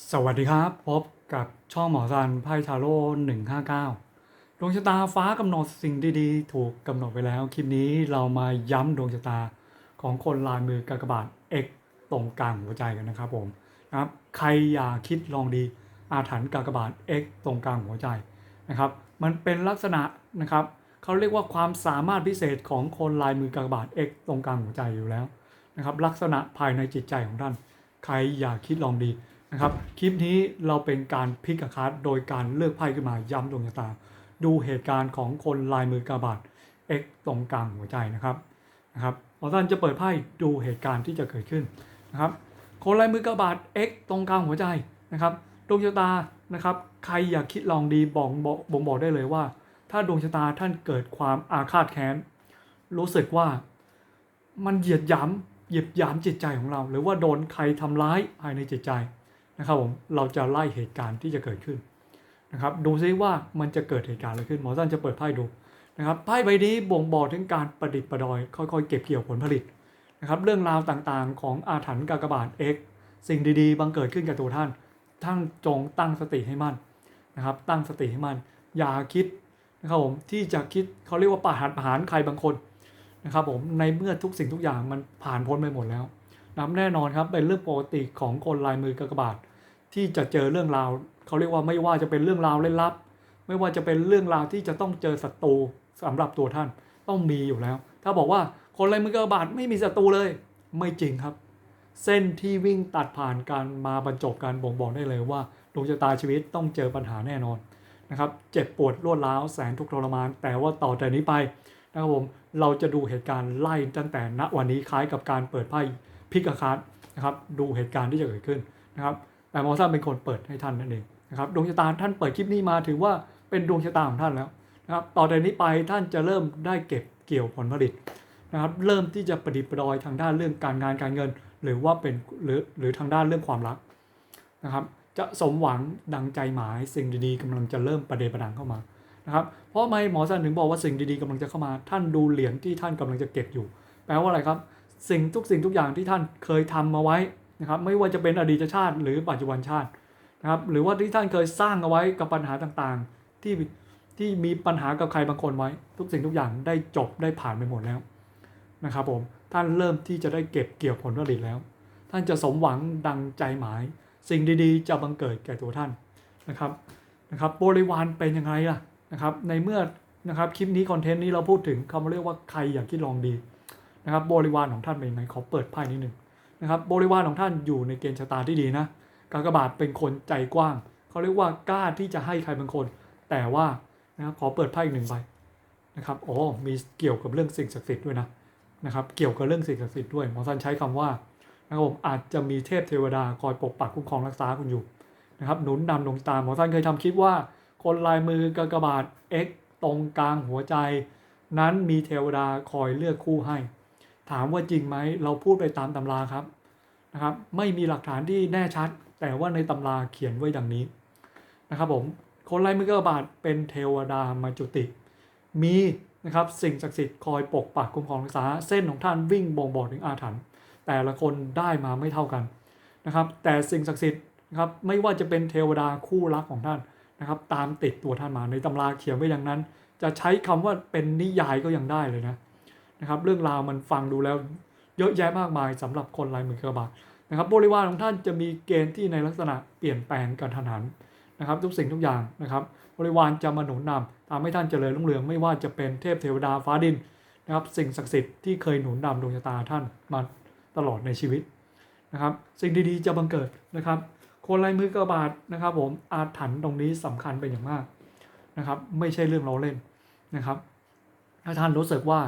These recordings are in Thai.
สวัสดีครับ พบกับช่องหมอซันไพ่ทาโร่159ดวงชะตาฟ้ากำหนดสิ่งดีๆ ถูกกำหนดไปแล้ว คลิปนี้เรามาย้ำดวงชะตาของคนลายมือกากบาท X ตรงกลางหัวใจกันนะครับผมนะครับ ใครอย่าคิดลองดีอาถรรพ์กากบาท X ตรงกลางหัวใจนะครับ มันเป็นลักษณะนะครับเขาเรียกว่าความสามารถพิเศษของคนลายมือกากบาท X ตรงกลางหัวใจอยู่แล้วนะครับ ลักษณะภายในจิตใจของท่าน ใครอย่าคิดลองดี นะครับคลิปนี้เราเป็นการพลิกคัดโดยการเลือกไพ่ขึ้นมาย้ำดวงชะตา ดูเหตุการณ์ของคนลายมือกาบาท X ตรงกลางหัวใจนะครับนะครับพอท่านจะเปิดไพ่ดูเหตุการณ์ที่จะเกิดขึ้นนะครับคนลายมือกาบาท X ตรงกลางหัวใจนะครับดวงชะตานะครับใครอยากคิดลองดีบอกบอกบ่งบอกได้เลยว่า ถ้าดวงชะตาท่านเกิดความอาฆาตแค้นรู้สึกว่ามันเหยียดหยามเหยียบหยามจิตใจของเรา หรือว่าโดนใครทำร้ายภายในจิตใจ นะครับผมเราจะไล่เหตุการณ์ที่จะเกิดขึ้นนะครับดูซิว่ามันจะเกิดเหตุการณ์อะไรขึ้นหมอสั้นจะเปิดไพ่ดูนะครับไพ่ใบนี้บ่งบอกถึงการประดิษฐ์ประดอย ค่อยๆ เก็บเกี่ยวผลผลิตนะครับเรื่องราวต่างๆ ของอาถรรพ์กากบาท X สิ่งดีๆ บังเกิดขึ้นกับตัวท่าน ท่านจงตั้งสติให้มั่นนะครับ ตั้งสติให้มั่นอย่าคิดนะครับผมที่จะคิดเขาเรียกว่าประหารประหารใครบางคนนะครับผมในเมื่อทุกสิ่งทุกอย่างมันผ่านพ้นไปหมดแล้วนับแน่นอนครับเป็นเรื่องปกติของคนลายมือกากบาท ที่จะเจอเรื่องราวเขาเรียกว่าไม่ว่าจะเป็นเรื่องราวเล่นลับ ไม่ว่าจะเป็นเรื่องราวที่จะต้องเจอศัตรูสำหรับตัวท่านต้องมีอยู่แล้ว ถ้าบอกว่าคนลายมือกากบาทไม่มีศัตรูเลย ไม่จริงครับ เส้นที่วิ่งตัดผ่านการมาบรรจบการบ่งบอกได้เลยว่าดวงชะตาชีวิตต้องเจอปัญหาแน่นอนนะครับเจ็บปวดรวดร้าวแสนทุกข์ทรมาน แต่ว่าต่อแต่นี้ไปนะครับผมเราจะดูเหตุการณ์ไล่ตั้งแต่ณวันนี้คล้ายกับการเปิดไพ่พิกาคาร์ดนะครับดูเหตุการณ์ที่จะเกิดขึ้นนะครับ แต่หมอซ่าเป็นคนเปิดให้ท่านนั่นเองนะครับดวงชะตาท่านเปิดคลิปนี้มาถือว่าเป็นดวงชะตาของท่านแล้วนะครับต่อจากนี้ไปท่านจะเริ่มได้เก็บเกี่ยวผลผลิตนะครับเริ่มที่จะประดิษฐ์ประดอยทางด้านเรื่องการงานการเงิน หรือว่าเป็นหรือหรือทางด้านเรื่องความรักนะครับจะสมหวังดังใจหมายสิ่งดีๆกำลังจะเริ่มประเดประดังเข้ามานะครับเพราะไม่หมอสันถึงบอกว่าสิ่งดีๆกำลังจะเข้ามา ท่านดูเหรียญที่ท่านกำลังจะเก็บอยู่ แปลว่าอะไรครับ สิ่งทุกสิ่งทุกอย่างที่ท่านเคยทำมาไว้ นะครับไม่ว่าจะเป็นอดีตชาติ หรือปัจจุบันชาตินะครับหรือว่าที่ท่านเคยสร้างเอาไว้กับปัญหาต่างๆ ที่ที่มีปัญหากับใครบางคนไว้ ทุกสิ่งทุกอย่างได้จบได้ผ่านไปหมดแล้วนะครับผมท่านเริ่มที่จะได้เก็บเกี่ยวผลผลิตแล้ว ท่านจะสมหวังดังใจหมาย สิ่งดีๆ จะบังเกิดแก่ตัวท่านนะครับนะครับบริวารเป็นยังไงล่ะนะครับในเมื่อนะครับคลิปนี้คอนเทนต์นี้เราพูดถึงคำเรียกว่าใครอยากคิดลองดีนะครับบริวารของท่านเป็นยังไงขอเปิดไพ่นิดหนึ่ง นะครับบริวารของท่านอยู่ในเกณฑ์ชะตาที่ดีนะกากบาทเป็นคนใจกว้าง เขาเรียกว่ากล้าที่จะให้ใครบางคน แต่ว่านะครับขอเปิดไพ่อีกหนึ่งใบนะครับโอ้มีเกี่ยวกับเรื่องสิ่งศักดิ์สิทธิ์ด้วยนะนะครับเกี่ยวกับเรื่องสิ่งศักดิ์สิทธิ์ด้วยหมอสันใช้คำว่านะครับผมอาจจะมีเทพเทวดาคอยปกปักคุ้มครองรักษาคุณอยู่นะครับหนุนนำดวงตาหมอสันเคยทำคลิปว่า คนลายมือกากบาท X ตรงกลางหัวใจ นั้นมีเทวดาคอยเลือกคู่ให้ ถามว่าจริงไหมเราพูดไปตามตำราครับนะครับ ไม่มีหลักฐานที่แน่ชัด แต่ว่าในตำราเขียนไว้ดังนี้นะครับผมคนลายมือกบาทเป็นเทวดามาจุติ มีนะครับสิ่งศักดิ์สิทธิ์คอยปกปักคุ้มครองรักษาเส้นของท่านวิ่งบ่งบอกถึงอาถรรพ์แต่ละคนได้มาไม่เท่ากันนะครับ แต่สิ่งศักดิ์สิทธิ์นะครับไม่ว่าจะเป็นเทวดาคู่รักของท่านนะครับ ตามติดตัวท่านมาในตำราเขียนไว้อย่างนั้น จะใช้คำว่าเป็นนิยายก็ยังได้เลยนะ นะครับเรื่องราวมันฟังดูแล้วเยอะแยะมากมายสำหรับคนลายมือกระบาดนะครับบริวารของท่านจะมีเกณฑ์ที่ในลักษณะเปลี่ยนแปลงกันทันหันนะครับ ทุกสิ่งทุกอย่างนะครับ บริวารจะมาหนุนนำทำให้ท่านเจริญรุ่งเรืองไม่ว่าจะเป็นเทพเทวดาฟ้าดินนะครับ สิ่งศักดิ์สิทธิ์ที่เคยหนุนนำดวงชะตาท่านมาตลอดในชีวิตนะครับ สิ่งดีๆจะบังเกิดนะครับ คนลายมือกระบาดนะครับ ผมอาถรรพ์ตรงนี้สำคัญเป็นอย่างมากนะครับ ไม่ใช่เรื่องเราเล่นนะครับ ถ้าท่านรู้สึกว่า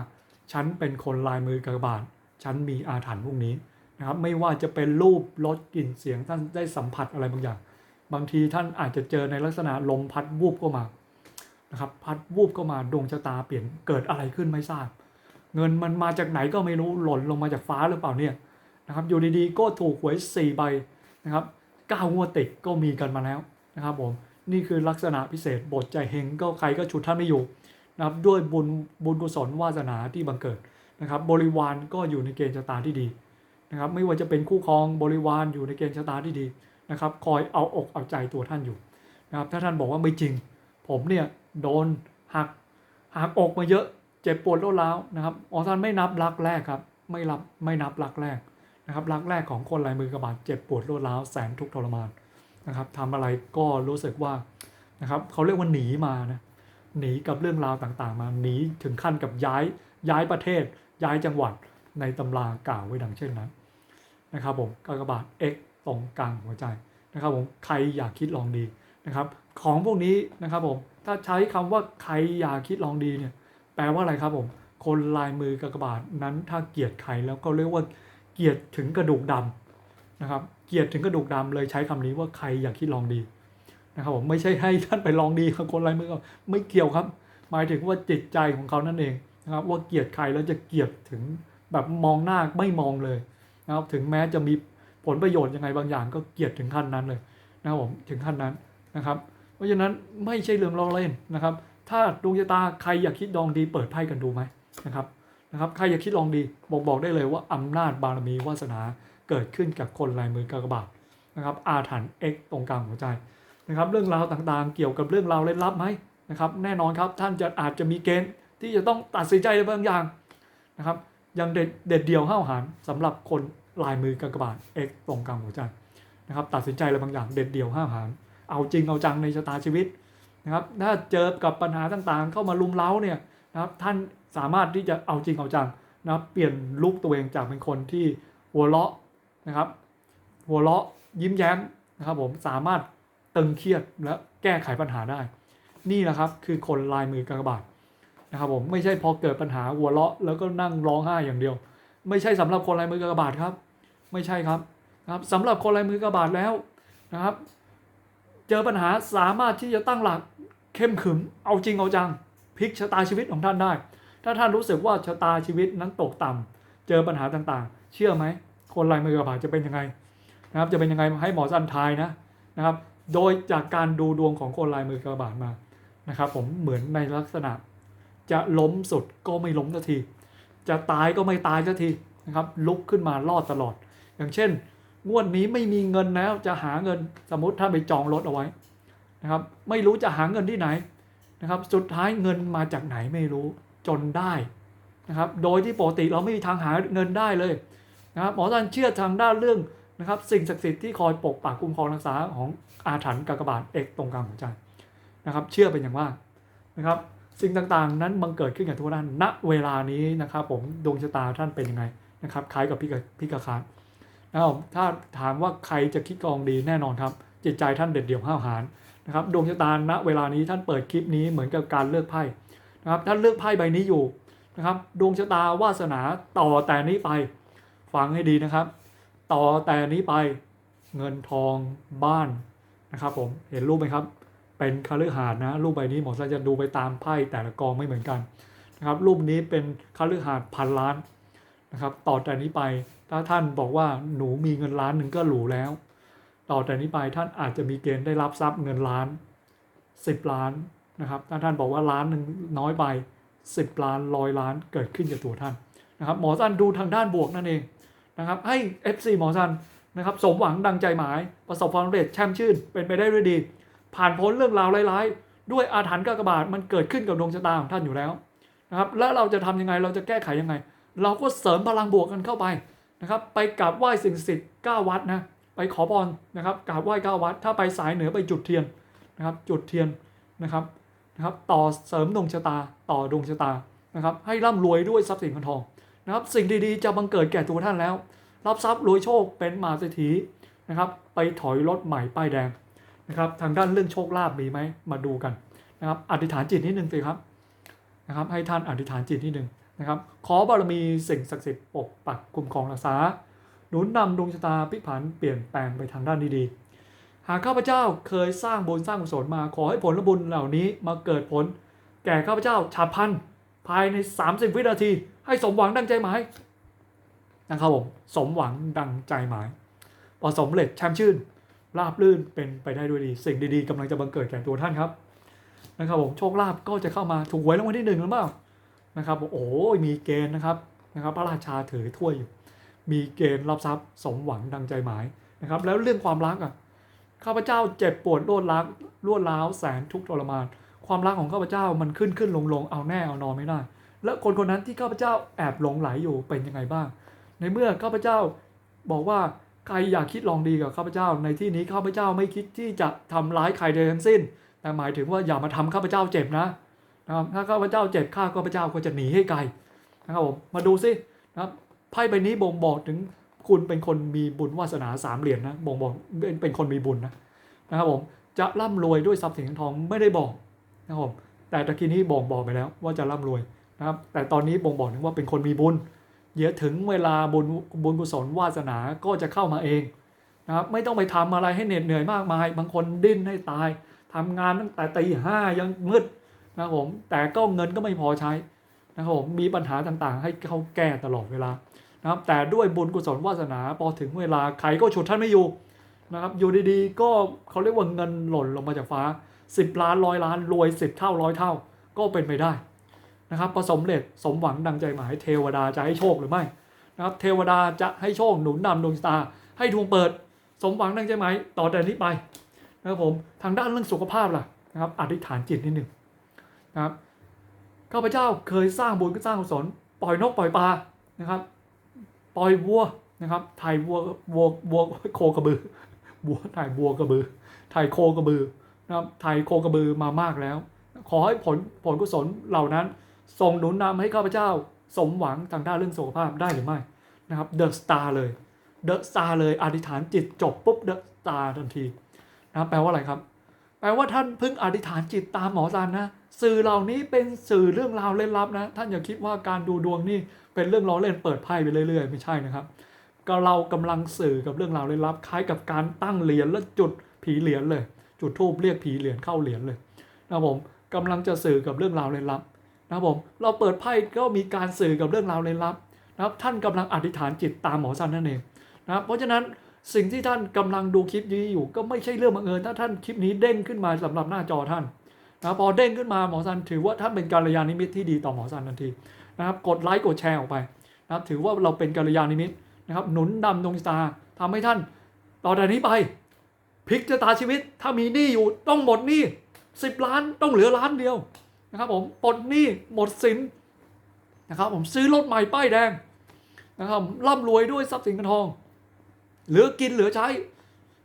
ฉันเป็นคนลายมือกระบาดฉันมีอาถรรพ์พวกนี้นะครับ ไม่ว่าจะเป็นรูปรสกลิ่นเสียงท่านได้สัมผัสอะไรบางอย่าง บางทีท่านอาจจะเจอในลักษณะลมพัดวูบเข้ามานะครับ พัดวูบเข้ามาดวงชะตาเปลี่ยนเกิดอะไรขึ้นไม่ทราบ เงินมันมาจากไหนก็ไม่รู้หล่นลงมาจากฟ้าหรือเปล่าเนี่ยนะครับอยู่ดีๆก็ถูกหวยสี่ใบนะครับเก้างวดติดก็มีกันมาแล้วนะครับผมนี่คือลักษณะพิเศษบทใจเฮงก็ใครก็ฉุดท่านไม่อยู่ นะครับด้วยบุญบุญกุศลวาสนาที่บังเกิดนะครับ บริวารก็อยู่ในเกณฑ์ชะตาที่ดีนะครับ ไม่ว่าจะเป็นคู่ครองบริวารอยู่ในเกณฑ์ชะตาที่ดีนะครับ คอยเอาอกเอาใจตัวท่านอยู่นะครับ ถ้าท่านบอกว่าไม่จริง ผมเนี่ยโดนหักหักอกมาเยอะเจ็บปวดรวดร้าวนะครับอ๋อท่านไม่นับรักแรกครับ ไม่รับไม่นับรักแรกนะครับรักแรกของคนลายมือกระบาดเจ็บปวดรวดร้าวแสนทุกข์ทรมานนะครับทำอะไรก็รู้สึกว่านะครับเขาเรียกว่าหนีมานะ หนีกับเรื่องราวต่างๆ มาหนีถึงขั้นกับย้ายย้ายประเทศ ย้ายจังหวัดในตำรากล่าวไว้ดังเช่นนั้นนะครับผมกากบาท X ตรงกลางหัวใจนะครับผมใครอยากคิดลองดีนะครับ ของพวกนี้นะครับผมถ้าใช้คำว่าใครอยากคิดลองดีเนี่ยแปลว่าอะไรครับผมคนลายมือกากบาทนั้นถ้าเกลียดใครแล้วก็เรียกว่าเกลียดถึงกระดูกดำนะครับเกลียดถึงกระดูกดำเลยใช้คำนี้ว่าใครอยากคิดลองดี นะครับผมไม่ใช่ให้ท่านไปลองดีกับคนลายมือก็ไม่เกี่ยวครับ หมายถึงว่าจิตใจของเขานั่นเองนะครับว่าเกลียดใครแล้วจะเกลียดถึงแบบมองหน้าไม่มองเลยนะครับถึงแม้จะมีผลประโยชน์ยังไงบางอย่างก็เกลียดถึงขั้นนั้นเลยนะครับผมถึงขั้นนั้นนะครับ เพราะฉะนั้นไม่ใช่เรื่องล้อเล่นนะครับ ถ้าดวงชะตาใครอยากคิดลองดีเปิดไพ่กันดูไหมนะครับนะครับใครอยากคิดลองดีบอกบอกได้เลยว่าอำนาจบารมีวาสนาเกิดขึ้นกับคนลายมือกากบาทนะครับอาถรรพ์ X ตรงกลางหัวใจ นะครับเรื่องราวต่างๆ เกี่ยวกับเรื่องราวเล่นลับไหมนะครับแน่นอนครับท่านจะอาจจะมีเกณฑ์ที่จะต้องตัดสินใจในบางอย่างนะครับยังเด็ดเด็ดเดี่ยวห้าวหาญสำหรับคนลายมือกากบาท X ตรงกลางหัวใจนะครับตัดสินใจอะไรบางอย่างเด็ดเดี่ยวห้าวหาญเอาจริงเอาจังในชะตาชีวิตนะครับถ้าเจอกับปัญหาต่างๆ เข้ามาลุมเล้าเนี่ยนะครับท่านสามารถที่จะเอาจริงเอาจังนะครับเปลี่ยนลุกตัวเองจากเป็นคนที่หัวเราะนะครับหัวเราะยิ้มแย้มนะครับผมสามารถ ตึงเครียดและแก้ไขปัญหาได้ นี่แหละครับคือคนลายมือกากบาทนะครับผมไม่ใช่พอเกิดปัญหาหัวเราะแล้วก็นั่งร้องไห้อย่างเดียว ไม่ใช่สำหรับคนลายมือกากบาทครับ ไม่ใช่ครับนะครับสำหรับคนลายมือกากบาทแล้วนะครับ เจอปัญหาสามารถที่จะตั้งหลักเข้มขึงเอาจริงเอาจังพลิกชะตาชีวิตของท่านได้ ถ้าท่านรู้สึกว่าชะตาชีวิตนั้นตกต่ำเจอปัญหาต่างๆ เชื่อไหมคนลายมือกระบาดจะเป็นยังไงนะครับจะเป็นยังไงให้หมอสันทายนะนะครับ โดยจากการดูดวงของคนลายมือกระบาดมานะครับผมเหมือนในลักษณะ จะล้มสุดก็ไม่ล้มสักที จะตายก็ไม่ตายสักทีนะครับลุกขึ้นมารอดตลอด อย่างเช่น งวดนี้ไม่มีเงินแล้วจะหาเงินสมมติท่าไปจองรถเอาไว้นะครับไม่รู้จะหาเงินที่ไหนนะครับสุดท้ายเงินมาจากไหนไม่รู้จนได้นะครับโดยที่ปกติเราไม่มีทางหาเงินได้เลยนะครับหมอท่านเชื่อทางด้านเรื่อง นะครับสิ่งศักดิ์สิทธิ์ที่คอยปกปักคุ้มครองรักษาของอาถรรพ์กากบาทเอกตรงกลางหัวใจนะครับ เชื่อเป็นอย่างมากนะครับ สิ่งต่างๆ นั้นบังเกิดขึ้นกับทุกท่านณเวลานี้นะครับผมดวงชะตาท่านเป็นยังไงนะครับคล้ายกับพี่กพี่กระคานะครับถ้าถามว่าใครจะคิดกองดีแน่นอนครับ จิตใจท่านเด็ดเดี่ยวห้าวหาญนะครับดวงชะตาณเวลานี้ท่านเปิดคลิปนี้เหมือนกับการเลือกไพ่นะครับท่านเลือกไพ่ใบนี้อยู่นะครับ ดวงชะตาวาสนาต่อแต่นี้ไปฟังให้ดีนะครับ ต่อแต่นี้ไปเงินทองบ้านนะครับผมเห็นรูปไหมครับ เป็นคฤหาสน์นะ รูปใบนี้หมอสันจะดูไปตามไพ่แต่ละกองไม่เหมือนกันนะครับ รูปนี้เป็นคฤหาสน์พันล้านนะครับ ต่อแต่นี้ไปถ้าท่านบอกว่าหนูมีเงินล้านหนึ่งก็หรูแล้ว ต่อแต่นี้ไปท่านอาจจะมีเกณฑ์ได้รับทรัพย์เงินล้านสิบล้านนะครับถ้าท่านบอกว่าล้านหนึ่งน้อยไปสิบล้านร้อยล้านเกิดขึ้นกับตัวท่านนะครับหมอสันดูทางด้านบวกนั่นเอง นะครับ ให้ FC หมอสันนะครับสมหวังดังใจหมาย ประสบความสำเร็จแช่มชื่น เป็นไปได้ด้วยดี ผ่านพ้นเรื่องราวร้ายๆ ด้วยอาถรรพ์กากบาทมันเกิดขึ้นกับดวงชะตาของท่านอยู่แล้วนะครับแล้วเราจะทำยังไงเราจะแก้ไขยังไง เราก็เสริมพลังบวกกันเข้าไปนะครับไปกราบไหว้สิ่งศักดิ์สิทธิ์9วัดนะไปขอพรนะครับกราบไหว้9วัด ถ้าไปสายเหนือไปจุดเทียนนะครับจุดเทียนนะครับนะครับต่อเสริมดวงชะตาต่อดวงชะตานะครับให้ร่ำรวยด้วยทรัพย์สินเงินทอง นะครับสิ่งดีๆจะบังเกิดแก่ตัวท่านแล้ว รับทรัพย์รวยโชคเป็นมหาเศรษฐีนะครับไปถอยรถใหม่ป้ายแดงนะครับทางด้านเรื่องโชคลาภมีไหมมาดูกันนะครับอธิษฐานจิตนิดนึงสิครับนะครับให้ท่านอธิษฐานจิตนิดนึงนะครับขอบารมีสิ่งศักดิ์สิทธิ์ปกปักคุ้มครองรักษาหนุนนำดวงชะตาพิผันเปลี่ยนแปลงไปทางด้านดีๆ หากข้าพเจ้าเคยสร้างบุญสร้างกุศลมาขอให้ผลบุญเหล่านี้มาเกิดผล แก่ข้าพเจ้าฉับพลัน ภายใน 30 วินาที ให้สมหวังดังใจหมายนะครับผมสมหวังดังใจหมายพอสมเร็จแช่มชื่นราบลื่นเป็นไปได้ด้วยดี สิ่งดีๆกำลังจะบังเกิดแก่ตัวท่านครับนะครับผมโชคลาภก็จะเข้ามาถูกหวยรางวัลที่หนึ่งหรือเปล่านะครับโอ้ยมีเกณฑ์นะครับนะครับ พระราชาถือถ้วยอยู่ มีเกณฑ์รับทรัพย์สมหวังดังใจหมายนะครับ แล้วเรื่องความรักอะข้าพเจ้าเจ็บปวดรวดร้าวรวดร้าวแสนทุกข์ทรมาน ความรักของข้าพเจ้ามันขึ้นขึ้นลงลงเอาแน่เอานอนไม่ได้ และคนคนนั้นที่ข้าพเจ้าแอบหลงไหลอยู่เป็นยังไงบ้าง ในเมื่อข้าพเจ้าบอกว่าใครอยากคิดลองดีกับข้าพเจ้า ในที่นี้ข้าพเจ้าไม่คิดที่จะทำร้ายใครใดทั้งสิ้น แต่หมายถึงว่าอย่ามาทำข้าพเจ้าเจ็บนะนะครับถ้าข้าพเจ้าเจ็บข้าข้าพเจ้าก็จะหนีให้ไกลนะครับผมมาดูสินะครับไพ่ใบนี้บ่งบอกถึงคุณเป็นคนมีบุญวาสนาสามเหรียญนะบ่งบอกเป็นเป็นคนมีบุญนะนะครับผมจะร่ำรวยด้วยทรัพย์สินทองไม่ได้บอก นะครับแต่ตะกี้นี้บ่งบอกไปแล้วว่าจะร่ำรวยนะครับ แต่ตอนนี้บ่งบอกถึงว่าเป็นคนมีบุญเดี๋ยวถึงเวลาบุญบุญกุศลวาสนาก็จะเข้ามาเองนะครับไม่ต้องไปทำอะไรให้เหน็ดเหนื่อยมากมาย บางคนดิ้นให้ตายทำงานตั้งแต่ตีห้ายังมืดนะครับผมแต่ก็เงินก็ไม่พอใช้นะครับผมมีปัญหาต่างๆ ให้เขาแก้ตลอดเวลานะครับ แต่ด้วยบุญกุศลวาสนาพอถึงเวลาใครก็ฉุดท่านไม่อยู่นะครับอยู่ดีๆ ก็เขาเรียกว่าเงินหล่นลงมาจากฟ้า 10 ล้านร้อยล้านรวย 10 เท่าร้อยเท่า ก็เป็นไปได้นะครับประสมเร็จสมหวังดังใจหมายเทวดาจะให้โชคหรือไม่นะครับเทวดาจะให้โชคหนุนนำดวงชะตา ให้ดวงเปิด สมหวังดังใจหมายต่อแต่นี้ไปนะครับผมทางด้านเรื่องสุขภาพล่ะนะครับอธิษฐานจิตนิดหนึ่งนะครับข้าพเจ้าเคยสร้างบุญก็สร้างกุศลปล่อยนกปล่อยปลานะครับ ปล่อยวัวนะครับถ่ายวัววัววัวโคกระบือวัวถ่ายวัวกระบือถ่ายโคกระบือ นะครับถ่ายโคกระบือมามากแล้ว ขอให้ผลผลกุศลเหล่านั้นส่งหนุนนำให้ข้าพเจ้าสมหวังทางด้านเรื่องสุขภาพได้หรือไม่นะครับเดอะสตาร์เลยเดอะสตาร์เลยอธิษฐานจิตจบปุ๊บเดอะสตาร์ทันทีนะครับแปลว่าอะไรครับ แปลว่าท่านเพิ่งอธิษฐานจิตตามหมอซันนะสื่อเหล่านี้เป็นสื่อเรื่องราวเล่นลับนะ ท่านอย่าคิดว่าการดูดวงนี่เป็นเรื่องล้อเล่นเปิดไพ่ไปเรื่อยๆ ไม่ใช่นะครับ ก็เรากำลังสื่อกับเรื่องราวเล่นลับคล้ายกับการตั้งเหรียญแล้วจุดผีเหรียญเลย จุดทูบเรียกผีเหรียญเข้าเหรียญเลยนะผมกำลังจะสื่อกับเรื่องราวเล่นลับนะผมเราเปิดไพ่ก็มีการสื่อกับเรื่องราวเลยลับนะครับท่านกำลังอธิษฐานจิตตามหมอซันนั่นเองนะเพราะฉะนั้นสิ่งที่ท่านกำลังดูคลิปนี้อยู่ ก็ไม่ใช่เรื่องบังเอิญถ้าท่านคลิปนี้เด้งขึ้นมาสำหรับหน้าจอท่านนะพอเด้งขึ้นมาหมอซันถือว่าท่านเป็นกัลยาณมิตที่ดีต่อหมอซันทันทีนะครับกดไลค์กดแชร์ออกไปนะครับถือว่าเราเป็นกัลยาณมิตนะครับหนุนดำดวงตาทำให้ท่านต่อจากนี้ไป พลิกชะตาชีวิต ถ้ามีหนี้อยู่ต้องหมดหนี้สิบล้านต้องเหลือล้านเดียวนะครับผมปลดหนี้หมดสินนะครับผมซื้อรถใหม่ป้ายแดงนะครับร่ำรวยด้วยทรัพย์สินเงินทอง เหลือกินเหลือใช้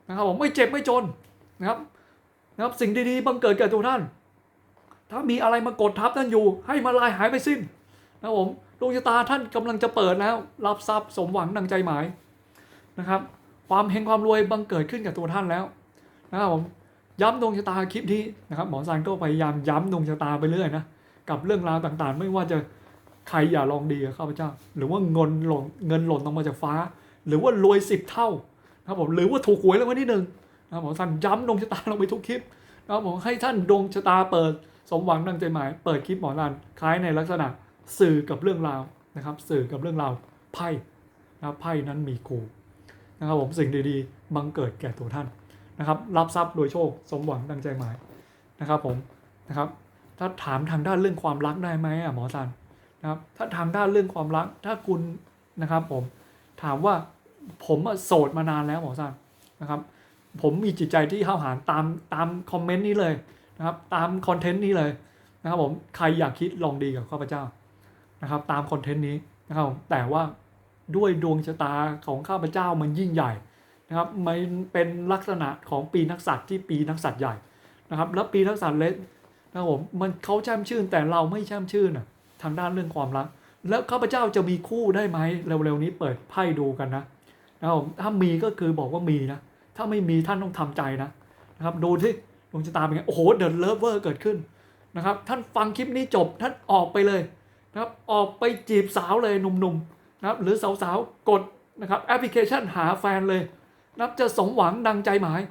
นะครับผมไม่เจ็บไม่จนนะครับนะครับสิ่งดีๆบังเกิดแก่ตัวท่าน ถ้ามีอะไรมากดทับท่านอยู่ ให้มาลายหายไปสิ้นนะครับผมดวงชะตาท่านกำลังจะเปิดแล้ว รับทรัพย์สมหวังดังใจหมายนะครับ ความเฮงความรวยบังเกิดขึ้นกับตัวท่านแล้วนะครับผมย้ำดวงชะตาคลิปนี้นะครับหมอซันก็พยายามย้ำดวงชะตาไปเรื่อยนะกับเรื่องราวต่างๆ ไม่ว่าจะใครอย่าลองดีกับข้าพเจ้า หรือว่าเงินหล่นเงินหล่นลงมาจากฟ้า หรือว่ารวยสิบเท่านะครับผมหรือว่าถูกหวยรางวัลที่หนึ่งนะครับหมอซันย้ำดวงชะตาลงไปทุกคลิปนะครับผมให้ท่านดวงชะตาเปิดสมหวังดังใจหมาย เปิดคลิปหมอซันคล้ายในลักษณะสื่อกับเรื่องราวนะครับ สื่อกับเรื่องราวไพ่นะไพ่นั้นมีครู นะครับผมสิ่งดีๆ บังเกิดแก่ตัวท่านนะครับ รับทรัพย์โดยโชคสมหวังดังใจหมายนะครับผมนะครับ ถ้าถามทางด้านเรื่องความรักได้ไหมอะหมอซันนะครับถ้าทางด้านเรื่องความรัก ถ้าคุณนะครับผมถามว่าผมโสดมานานแล้วหมอซันนะครับผมมีจิตใจที่เข้าหาตามตามคอมเมนต์นี้เลยนะครับตามคอนเทนต์นี้เลยนะครับผมใครอยากคิดลองดีกับข้าพเจ้านะครับตามคอนเทนต์นี้นะครับแต่ว่า ด้วยดวงชะตาของข้าพเจ้ามันยิ่งใหญ่นะครับมันเป็นลักษณะของปีนักสัตว์ที่ปีนักสัตว์ใหญ่นะครับแล้วปีนักสัตว์เล็กนะครับผมมันเขาแช่มชื่นแต่เราไม่แช่มชื่นน่ะทางด้านเรื่องความรัก แล้วข้าพเจ้าจะมีคู่ได้ไหมเร็วๆนี้เปิดไพ่ดูกันนะนะครับผมถ้ามีก็คือบอกว่ามีนะถ้าไม่มีท่านต้องทำใจนะนะครับดูที่ดวงชะตาเป็นไงโอ้โหเดินเลิฟเวอร์เกิดขึ้นนะครับท่านฟังคลิปนี้จบท่านออกไปเลยนะครับออกไปจีบสาวเลยหนุ่มๆ นะครับหรือสาวๆกดนะครับแอปพลิเคชันหาแฟนเลยนับจะสมหวังดังใจหมาย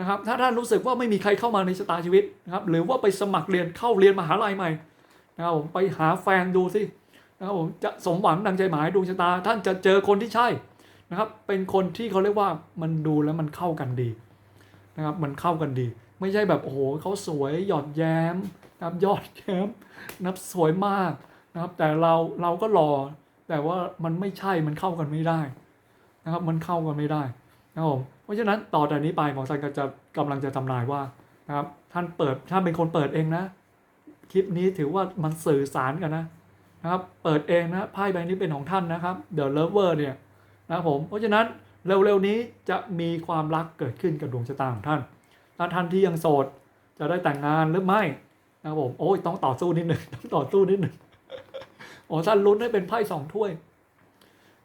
นะครับถ้าท่านรู้สึกว่าไม่มีใครเข้ามาในชะตาชีวิตนะครับหรือว่าไปสมัครเรียนเข้าเรียนมหาลัยใหม่นะครับผมไปหาแฟนดูสินะครับผมจะสมหวังดังใจหมายดวงชะตา ท่านจะเจอคนที่ใช่นะครับเป็นคนที่เขาเรียกว่ามันดูแล้วมันเข้ากันดีนะครับมันเข้ากันดี ไม่ใช่แบบโอ้โหเขาสวยหยอดแย้มนะครับยอดแย้มนะับสวยมากนะครับแต่เราเราก็รอ แต่ว่ามันไม่ใช่มันเข้ากันไม่ได้นะครับ มันเข้ากันไม่ได้นะครับผมเพราะฉะนั้นต่อจากนี้ไปหมอซันก็จะกำลังจะทำนายว่านะครับ ท่านเปิดท่านเป็นคนเปิดเองนะ คลิปนี้ถือว่ามันสื่อสารกันนะนะครับ เปิดเองนะไพ่ใบนี้เป็นของท่านนะครับ The Lover เนี่ยนะครับผมเพราะฉะนั้นเร็วๆนี้จะมีความรักเกิดขึ้นกับดวงชะตาของท่านถ้าท่านที่ยังโสดจะได้แต่งงานหรือไม่นะครับผมโอ้ยต้องต่อสู้นิดหนึ่งต้องต่อสู้นิดหนึ่ง โอ้ท่านลุ้นให้เป็นไพ่สองถ้วย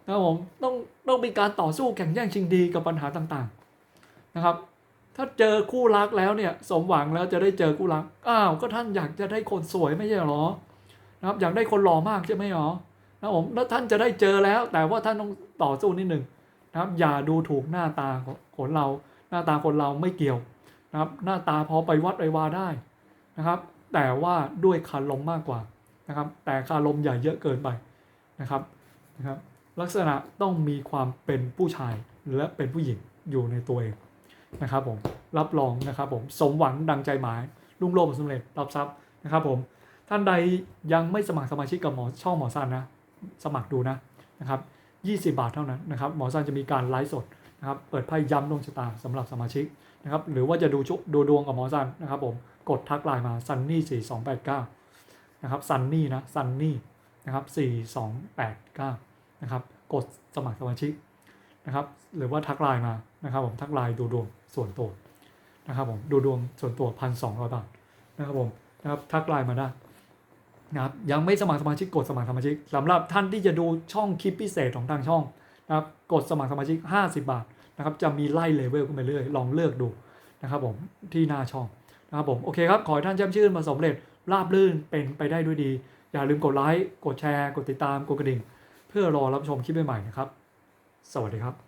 นะครับผมต้องต้องมีการต่อสู้แข่งแย่งชิงดีกับปัญหาต่างๆนะครับ ถ้าเจอคู่รักแล้วเนี่ยสมหวังแล้วจะได้เจอคู่รักอ้าวก็ท่านอยากจะได้คนสวยไม่ใช่หรอนะครับอยากได้คนหล่อมากใช่ไหมหรอนะครับผมแล้วท่านจะได้เจอแล้ว แต่ว่าท่านต้องต่อสู้นิดหนึ่งนะครับ อย่าดูถูกหน้าตาคนเรา หน้าตาคนเราไม่เกี่ยวนะครับ หน้าตาพอไปวัดไปวาได้นะครับ แต่ว่าด้วยคารมมากกว่า นะครับแต่คารมอย่าเยอะเกินไปนะครับนะครับ ลักษณะต้องมีความเป็นผู้ชายและเป็นผู้หญิงอยู่ในตัวเองนะครับผมรับรองนะครับผมสมหวังดังใจหมายรุ่งโรจน์สำเร็จรับทรัพย์นะครับผมท่านใดยังไม่สมัครสมาชิกกับหมอช่องหมอซันนะสมัครดูนะนะครับ20 บาทเท่านั้นนะครับหมอซันจะมีการไลฟ์สดนะครับเปิดไพ่ย้ำดวงชะตาสำหรับสมาชิกนะครับหรือว่าจะดูชุดูดวงกับหมอซันนะครับผมกดทักไลน์มา sunny 4289นะครับ sunny นะ sunny นะครับ4289นะครับกดสมัครสมาชิกนะครับหรือว่าทักไลน์มานะครับผมทักไลน์ดูดวงส่วนตัวนะครับผมดูดวงส่วนตัวพันสองร้อยบาทนะครับผมนะครับทักไลน์มาได้นะครับยังไม่สมัครสมาชิกกดสมัครสมาชิกสำหรับท่านที่จะดูช่องคลิปพิเศษของทางช่องนะครับกดสมัครสมาชิก 50 บาทนะครับจะมีไล่เลเวลขึ้นไปเรื่อยลองเลือกดูนะครับผมที่หน้าช่องนะครับผมโอเคครับขอให้ท่านแจ่มชื่นมาสำเร็จ ราบรื่นเป็นไปได้ด้วยดี อย่าลืมกดไลค์ กดแชร์ กดติดตาม กดกระดิ่ง เพื่อรอรับชมคลิปใหม่ๆนะครับ สวัสดีครับ